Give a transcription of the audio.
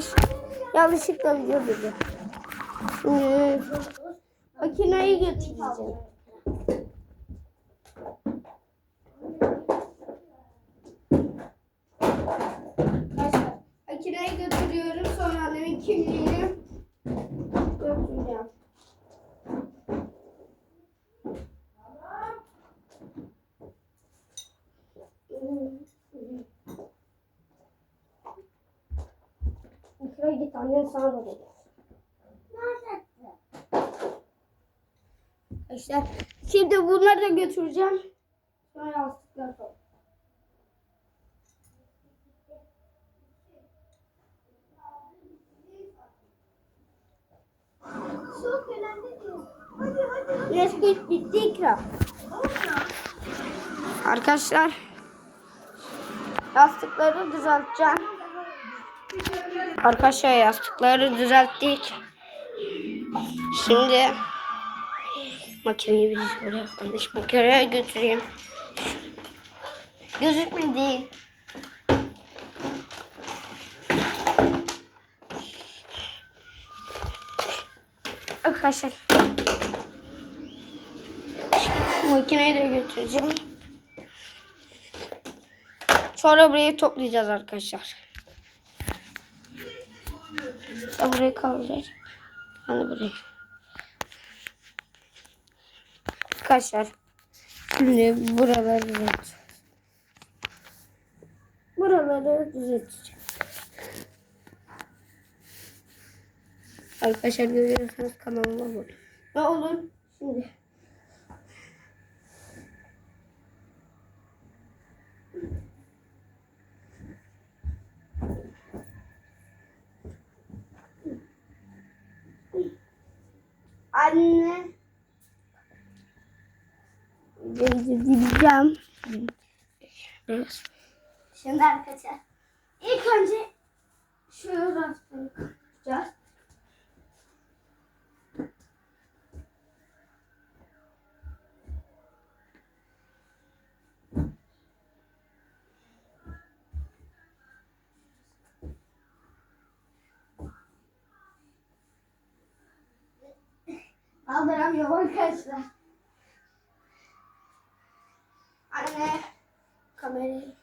arkadaşlar. Yanlışlıkla video dedi. Şimdi makineyi götüreceğim. Makineyi götürüyorum sonra annemin kimliğini götüreceğim. Şuraya git annen sana da dedi. İşte şimdi bunları da götüreceğim. Sonra yastıklar koy. Nesquik bitti ikram. Arkadaşlar yastıkları düzelteceğim. Arkadaşlar yastıkları düzelttik. Şimdi makineyi bir şöyle yanlış makineye götüreyim. Gözükmedi. Arkadaşlar makineyi de götüreceğim. Sonra burayı toplayacağız arkadaşlar. Sen burayı kaldıracağız. Hani burayı. Arkadaşlar. Şimdi buraları düzelteceğiz. Buraları düzelteceğim. Arkadaşlar görüyorsanız kanalıma abone. Ne olur şimdi. Anne. Gideceğim. Şimdi arkadaşlar. İlk önce Kaldıramıyorum arkadaşlar. Anne kamerayı